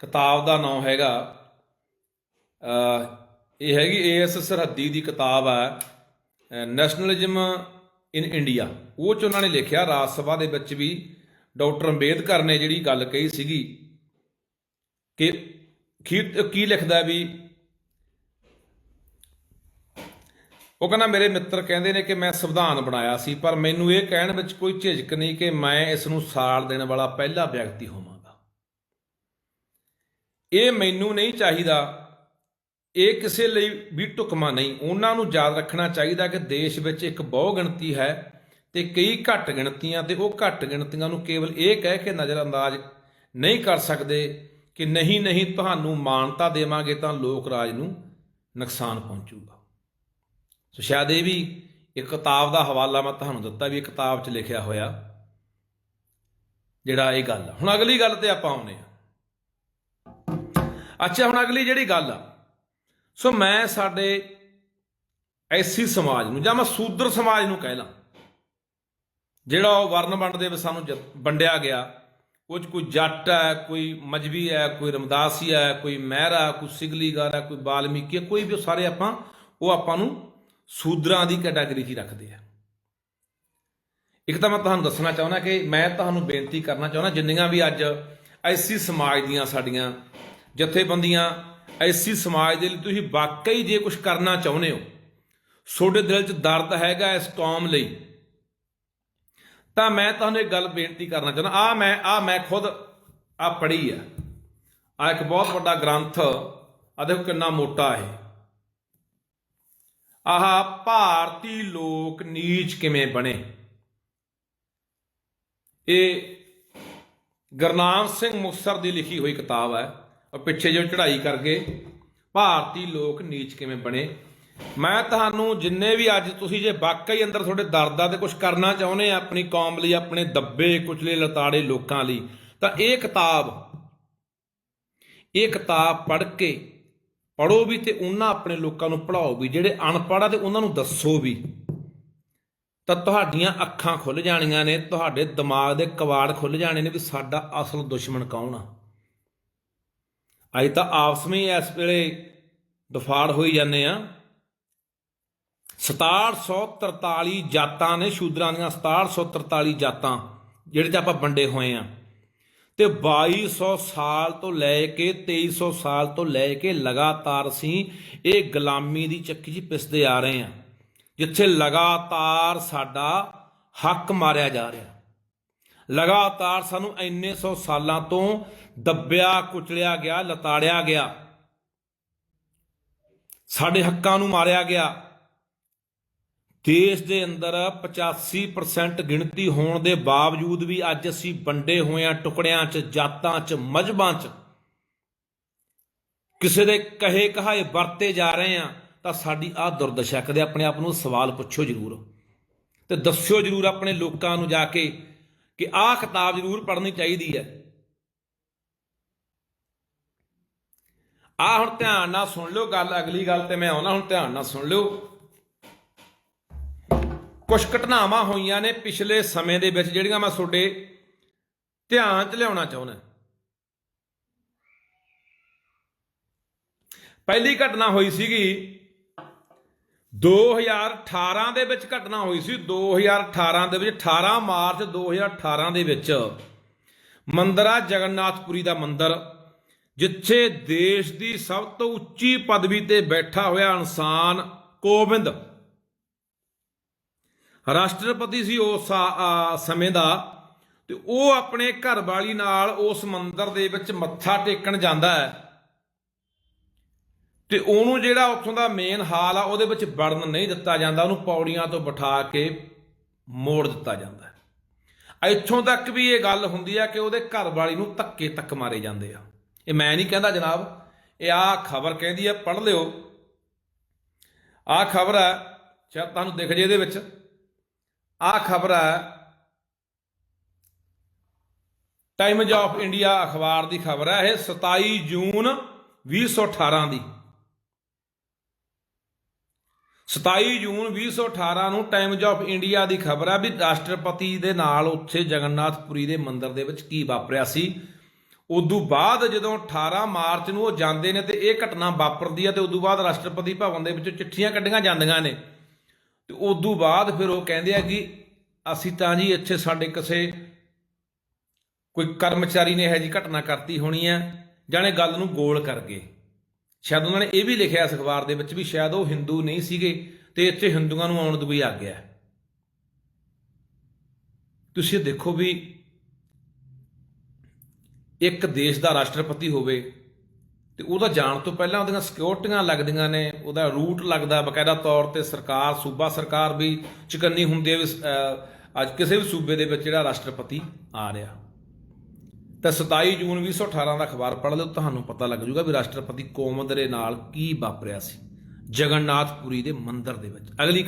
ਕਿਤਾਬ ਦਾ ਨਾਮ ਹੈਗਾ ਇਹ ਹੈਗੀ ਏਐਸ ਸਰਹੱਦੀ ਦੀ ਕਿਤਾਬ ਹੈ ਨੈਸ਼ਨਲਿਜ਼ਮ ਇਨ ਇੰਡੀਆ ਉਹ ਚ ਉਹਨਾਂ ਨੇ ਲਿਖਿਆ, ਰਾਜ ਸਭਾ ਦੇ ਵਿੱਚ ਵੀ ਡਾਕਟਰ ਅੰਬੇਦਕਰ ਨੇ ਜਿਹੜੀ ਗੱਲ ਕਹੀ ਸੀਗੀ ਕਿ, ਕੀ ਲਿਖਦਾ ਵੀ, ਉਹ ਕਹਿੰਦਾ, ਮੇਰੇ ਮਿੱਤਰ ਕਹਿੰਦੇ ਨੇ ਕਿ ਮੈਂ ਸੰਵਿਧਾਨ ਬਣਾਇਆ ਸੀ, ਪਰ ਮੈਨੂੰ ਇਹ ਕਹਿਣ ਵਿੱਚ ਕੋਈ ਝਿਜਕ ਨਹੀਂ ਕਿ ਮੈਂ ਇਸ ਨੂੰ ਸਾਲ ਦੇਣ ਵਾਲਾ ਪਹਿਲਾ ਵਿਅਕਤੀ ਹੋਵਾਂ। ਇਹ ਮੈਨੂੰ ਨਹੀਂ ਚਾਹੀਦਾ। ਇਹ ਕਿਸੇ ਲਈ ਵੀ ਢੁਕਮਾ ਨਹੀਂ। ਉਹਨਾਂ ਨੂੰ ਯਾਦ ਰੱਖਣਾ ਚਾਹੀਦਾ ਕਿ ਦੇਸ਼ ਵਿੱਚ ਇੱਕ ਬਹੁ ਗਿਣਤੀ ਹੈ ਤੇ ਕਈ ਘੱਟ ਗਿਣਤੀਆਂ ਤੇ ਉਹ ਘੱਟ ਗਿਣਤੀਆਂ ਨੂੰ ਕੇਵਲ ਇਹ ਕਹਿ ਕੇ ਨਜ਼ਰਅੰਦਾਜ਼ ਨਹੀਂ ਕਰ ਸਕਦੇ ਕਿ ਨਹੀਂ ਨਹੀਂ ਤੁਹਾਨੂੰ ਮਾਨਤਾ ਦੇਵਾਂਗੇ ਤਾਂ ਲੋਕ ਰਾਜ ਨੂੰ ਨੁਕਸਾਨ ਪਹੁੰਚੂਗਾ। ਸੋ ਸ਼ਾਇਦ ਇਹ ਵੀ ਇੱਕ ਕਿਤਾਬ ਦਾ ਹਵਾਲਾ ਮੈਂ ਤੁਹਾਨੂੰ ਦਿੱਤਾ ਵੀ ਇਹ ਕਿਤਾਬ 'ਚ ਲਿਖਿਆ ਹੋਇਆ ਜਿਹੜਾ ਇਹ ਗੱਲ ਹੁਣ ਅਗਲੀ ਗੱਲ ਤੇ ਆਪਾਂ ਆਉਨੇ ਆ ਅੱਛਾ, ਹੁਣ ਅਗਲੀ ਜਿਹੜੀ ਗੱਲ ਆ। ਸੋ ਮੈਂ ਸਾਡੇ ਐਸੀ ਸਮਾਜ ਨੂੰ, ਜਾਂ ਮੈਂ ਸੂਦਰ ਸਮਾਜ ਨੂੰ ਕਹਿ ਲਾਂ, ਜਿਹੜਾ ਉਹ ਵਰਨ ਵੰਡ ਦੇ ਵਿੱਚ ਸਾਨੂੰ ਜ- ਵੰਡਿਆ ਗਿਆ। ਉਹ 'ਚ ਕੋਈ ਜੱਟ ਹੈ, ਕੋਈ ਮਜਬੀ ਹੈ, ਕੋਈ ਰਮਦਾਸੀ ਹੈ ਕੋਈ ਮਹਿਰਾ ਕੋਈ ਸਿਗਲੀਗਰ ਹੈ, ਕੋਈ ਬਾਲਮੀਕੀ ਹੈ, ਕੋਈ ਵੀ ਉਹ ਸਾਰੇ ਆਪਾਂ, ਉਹ ਆਪਾਂ ਨੂੰ ਸੂਦਰਾਂ ਦੀ ਕੈਟਾਗਰੀ 'ਚ ਹੀ ਰੱਖਦੇ ਆ। ਇੱਕ ਤਾਂ ਮੈਂ ਤੁਹਾਨੂੰ ਦੱਸਣਾ ਚਾਹੁੰਦਾ ਕਿ ਮੈਂ ਤੁਹਾਨੂੰ ਬੇਨਤੀ ਕਰਨਾ ਚਾਹੁੰਦਾ, ਜਿੰਨੀਆਂ ਵੀ ਅੱਜ ਐਸੀ ਸਮਾਜ ਦੀਆਂ ਸਾਡੀਆਂ ਜਥੇਬੰਦੀਆਂ, ਐਸੀ ਸਮਾਜ ਦੇ ਲਈ ਤੁਸੀਂ ਵਾਕਈ ਜੇ ਕੁਝ ਕਰਨਾ ਚਾਹੁੰਦੇ ਹੋ, ਤੁਹਾਡੇ ਦਿਲ 'ਚ ਦਰਦ ਹੈਗਾ ਇਸ ਕੌਮ ਲਈ, ਤਾਂ ਮੈਂ ਤੁਹਾਨੂੰ ਇੱਕ ਗੱਲ ਬੇਨਤੀ ਕਰਨਾ ਚਾਹੁੰਦਾ ਆ ਮੈਂ ਆ ਮੈਂ ਖੁਦ ਆ ਪੜ੍ਹੀ ਆ। ਆ ਇੱਕ ਬਹੁਤ ਵੱਡਾ ਗ੍ਰੰਥ ਆ ਦੇਖੋ ਕਿੰਨਾ ਮੋਟਾ ਹੈ ਆਹ ਭਾਰਤੀ ਲੋਕ ਨੀਚ ਕਿਵੇਂ ਬਣੇ? ਇਹ ਗੁਰਨਾਮ ਸਿੰਘ ਮੁਕਤਸਰ ਦੀ ਲਿਖੀ ਹੋਈ ਕਿਤਾਬ ਹੈ। ਉਹ ਪਿੱਛੇ ਜੋ ਚੜ੍ਹਾਈ ਕਰਕੇ ਭਾਰਤੀ ਲੋਕ ਨੀਚ ਕਿਵੇਂ ਬਣੇ? ਮੈਂ ਤੁਹਾਨੂੰ ਜਿੰਨੇ ਵੀ ਅੱਜ ਤੁਸੀਂ ਜੇ ਵਾਕਈ ਅੰਦਰ ਤੁਹਾਡੇ ਦਰਦਾਂ ਤੇ ਕੁਝ ਕਰਨਾ ਚਾਹੁੰਦੇ ਆ, ਆਪਣੀ ਕੌਮ ਲਈ, ਆਪਣੇ ਦੱਬੇ, ਕੁਚਲੇ, ਲਤਾੜੇ ਲੋਕਾਂ ਲਈ, ਤਾਂ ਇਹ ਕਿਤਾਬ ਇਹ ਕਿਤਾਬ ਪੜ੍ਹ ਕੇ ਪੜੋ ਵੀ ਤੇ ਉਹਨਾਂ ਆਪਣੇ ਲੋਕਾਂ ਨੂੰ ਪੜਾਓ ਵੀ, ਜਿਹੜੇ ਅਨਪੜ੍ਹ ਆ ਤੇ ਉਹਨਾਂ ਨੂੰ ਦੱਸੋ ਵੀ। ਤਾਂ ਤੁਹਾਡੀਆਂ ਅੱਖਾਂ ਖੁੱਲ ਜਾਣੀਆਂ ਨੇ, ਤੁਹਾਡੇ ਦਿਮਾਗ ਦੇ ਕਵਾੜ ਖੁੱਲ ਜਾਣੇ ਨੇ ਵੀ ਸਾਡਾ ਅਸਲ ਦੁਸ਼ਮਣ ਕੌਣ ਆ? ਅੱਜ ਤਾਂ ਆਪਸ ਵਿੱਚ ਇਸ ਵੇਲੇ ਦਫਾੜ ਹੋਈ ਜਾਂਦੇ ਆ 6743 ਜਾਤਾਂ ਨੇ ਸ਼ੂਦਰਾਂ ਦੀਆਂ 6743 ਜਾਤਾਂ, ਜਿਹੜੇ ਚ ਆਪਾਂ ਵੰਡੇ ਹੋਏ ਆ ਤੇ 2200 ਸਾਲ ਤੋਂ ਲੈ ਕੇ 2300 ਸਾਲ ਤੋਂ ਲੈ ਕੇ ਲਗਾਤਾਰ ਅਸੀਂ ਇਹ ਗੁਲਾਮੀ ਦੀ ਚੱਕੀ 'ਚ ਪਿਸਦੇ ਆ ਰਹੇ ਆ ਜਿੱਥੇ ਲਗਾਤਾਰ ਸਾਡਾ ਹੱਕ ਮਾਰਿਆ ਜਾ ਰਿਹਾ। ਲਗਾਤਾਰ ਸਾਨੂੰ ਇੰਨੇ ਸੌ ਸਾਲਾਂ ਤੋਂ ਦੱਬਿਆ, ਕੁਚਲਿਆ ਗਿਆ, ਲਤਾੜਿਆ ਗਿਆ। ਸਾਡੇ ਹੱਕਾਂ ਨੂੰ ਮਾਰਿਆ ਗਿਆ। ਦੇਸ਼ ਦੇ ਅੰਦਰ 85% ਗਿਣਤੀ ਹੋਣ ਦੇ ਬਾਵਜੂਦ ਵੀ ਅੱਜ ਅਸੀਂ ਵੰਡੇ ਹੋਏ ਆ ਟੁਕੜਿਆਂ 'ਚ, ਜਾਤਾਂ 'ਚ ਮਜ਼ਬਾਂ 'ਚ। ਕਿਸੇ ਦੇ ਕਹੇ ਕਹਾਏ ਵਰਤੇ ਜਾ ਰਹੇ ਆ ਤਾਂ ਸਾਡੀ ਆਹ ਦੁਰਦਸ਼ਾ ਕਦੇ ਆਪਣੇ ਆਪ ਨੂੰ ਸਵਾਲ ਪੁੱਛੋ ਜ਼ਰੂਰ। ਤੇ ਦੱਸਿਓ ਜ਼ਰੂਰ ਆਪਣੇ ਲੋਕਾਂ ਨੂੰ ਜਾ ਕੇ ਕਿ ਆਹ ਕਿਤਾਬ ਜ਼ਰੂਰ ਪੜ੍ਹਨੀ ਚਾਹੀਦੀ ਹੈ। ਆ ਹੁਣ ਧਿਆਨ ਨਾਲ ਸੁਣ ਲਿਓ ਗੱਲ, ਅਗਲੀ ਗੱਲ ਤੇ ਮੈਂ ਆਉਣਾ, ਹੁਣ ਧਿਆਨ ਨਾਲ ਸੁਣ ਲਿਓ। ਕੁਝ ਘਟਨਾਵਾਂ ਹੋਈਆਂ ਨੇ ਪਿਛਲੇ ਸਮੇਂ ਦੇ ਵਿੱਚ ਜਿਹੜੀਆਂ ਮੈਂ ਤੁਹਾਡੇ ਧਿਆਨ 'ਚ ਲਿਆਉਣਾ ਚਾਹੁੰਦਾ। ਪਹਿਲੀ ਘਟਨਾ ਹੋਈ ਸੀਗੀ 2018 ਦੇ ਵਿੱਚ ਘਟਨਾ ਹੋਈ ਸੀ। 2018 ਦੇ ਵਿੱਚ 18 ਮਾਰਚ 2018 ਦੇ ਵਿੱਚ ਮੰਦਰਾ ਜਗਨਨਾਥਪੁਰੀ ਦਾ ਮੰਦਿਰ, ਜਿੱਥੇ ਦੇਸ਼ ਦੀ ਸਭ ਤੋਂ ਉੱਚੀ ਪਦਵੀ ਤੇ ਬੈਠਾ ਹੋਇਆ ਇਨਸਾਨ ਕੋਵਿੰਦ ਰਾਸ਼ਟਰਪਤੀ ਸੀ ਉਸ ਸਮੇਂ ਦਾ ਤੇ ਉਹ ਆਪਣੇ ਘਰ ਵਾਲੀ ਨਾਲ ਉਸ ਮੰਦਿਰ ਦੇ ਵਿੱਚ ਮੱਥਾ ਟੇਕਣ ਜਾਂਦਾ ਹੈ। ਤੇ ਉਹਨੂੰ ਜਿਹੜਾ ਉੱਥੋਂ ਦਾ ਮੇਨ ਹਾਲ ਆ, ਉਹਦੇ ਵਿੱਚ ਵੜਨ ਨਹੀਂ ਦਿੱਤਾ ਜਾਂਦਾ, ਉਹਨੂੰ ਪੌੜੀਆਂ ਤੋਂ ਬਿਠਾ ਕੇ ਮੋੜ ਦਿੱਤਾ ਜਾਂਦਾ ਇੱਥੋਂ ਤੱਕ ਵੀ ਇਹ ਗੱਲ ਹੁੰਦੀ ਆ ਕਿ ਉਹਦੇ ਘਰ ਵਾਲੀ ਨੂੰ ਧੱਕੇ ਤੱਕ ਮਾਰੇ ਜਾਂਦੇ ਆ। ਇਹ ਮੈਂ ਨਹੀਂ ਕਹਿੰਦਾ ਜਨਾਬ, ਇਹ ਆ ਖਬਰ ਕਹਿੰਦੀ ਆ, ਪੜ੍ਹ ਲਿਓ। ਆ ਖਬਰ ਹੈ ਸ਼ਾਇਦ ਤੁਹਾਨੂੰ ਦਿਖ ਜੇ ਇਹਦੇ ਵਿੱਚ। ਆ ਖਬਰ ਹੈ ਟਾਈਮਜ਼ ਆਫ ਇੰਡੀਆ ਅਖਬਾਰ ਦੀ ਖਬਰ ਹੈ ਇਹ 27 ਜੂਨ 2018 ਦੀ। 27 ਜੂਨ 2018 ਨੂੰ ਟਾਈਮਜ਼ ਆਫ ਇੰਡੀਆ ਦੀ ਖਬਰ ਹੈ ਵੀ ਰਾਸ਼ਟਰਪਤੀ ਦੇ ਨਾਲ ਉੱਥੇ ਜਗਨਨਾਥਪੁਰੀ ਦੇ ਮੰਦਿਰ ਦੇ ਵਿੱਚ ਕੀ ਵਾਪਰਿਆ ਸੀ। ਉਦੋਂ ਬਾਅਦ ਜਦੋਂ 18 ਮਾਰਚ ਨੂੰ ਉਹ ਜਾਂਦੇ ਨੇ ਤੇ ਇਹ ਘਟਨਾ ਵਾਪਰਦੀ ਆ ਤੇ ਉਦੋਂ ਬਾਅਦ ਰਾਸ਼ਟਰਪਤੀ ਭਵਨ ਦੇ ਵਿੱਚ ਚਿੱਠੀਆਂ ਕੱਢੀਆਂ ਜਾਂਦੀਆਂ ਨੇ। ਤੇ ਉਦੋਂ ਬਾਅਦ ਫਿਰ ਉਹ ਕਹਿੰਦੇ ਆ ਕਿ ਅਸੀਂ ਤਾਂ ਜੀ ਇੱਥੇ ਸਾਡੇ ਕਿਸੇ ਕੋਈ ਕਰਮਚਾਰੀ ਨੇ ਇਹ ਜੀ ਘਟਨਾ ਕਰਤੀ ਹੋਣੀ ਹੈ ਜਾਣੇ ਗੱਲ ਨੂੰ ਗੋਲ ਕਰ ਗਏ। ਸ਼ਾਇਦ ਉਹਨਾਂ ਨੇ ਇਹ ਵੀ ਲਿਖਿਆ ਇਸ ਅਖਬਾਰ ਦੇ ਵਿੱਚ ਵੀ ਸ਼ਾਇਦ ਉਹ ਹਿੰਦੂ ਨਹੀਂ ਸੀਗੇ ਤੇ ਇੱਥੇ ਹਿੰਦੂਆਂ ਨੂੰ ਆਉਣ ਦੀ ਵੀ ਆਗਿਆ ਤੁਸੀਂ ਦੇਖੋ ਵੀ ਇੱਕ ਦੇਸ਼ ਦਾ ਰਾਸ਼ਟਰਪਤੀ ਹੋਵੇ ਤੇ ਉਹਦਾ ਜਾਣ ਤੋਂ ਪਹਿਲਾਂ ਉਹਦੀਆਂ ਸਿਕਿਉਰਟੀਆਂ ਲੱਗਦੀਆਂ ਨੇ, ਉਹਦਾ ਰੂਟ ਲੱਗਦਾ, ਬਕਾਇਦਾ ਤੌਰ ਤੇ ਸਰਕਾਰ, ਸੂਬਾ ਸਰਕਾਰ ਵੀ ਚੁਕੰਨੀ ਹੁੰਦੀ ਹੈ ਵੀ ਅੱਜ ਕਿਸੇ ਵੀ ਸੂਬੇ ਦੇ ਵਿੱਚ ਜਿਹੜਾ ਰਾਸ਼ਟਰਪਤੀ ਆ ਰਿਹਾ। ਤਾਂ 27 ਜੂਨ 2018 ਦਾ ਅਖਬਾਰ ਪੜ੍ਹ ਲਓ, ਤੁਹਾਨੂੰ ਪਤਾ ਲੱਗ ਜਾਊਗਾ ਵੀ ਰਾਸ਼ਟਰਪਤੀ ਕੋਮਦ ਦੇ ਨਾਲ ਕੀ ਵਾਪਰਿਆ ਸੀ। ਜਗਨਨਾਥ ਪੁਰੀ ਦੇ ਮੰਦਿਰ ਦੇ ਵਿੱਚ। ਅਗਲੀ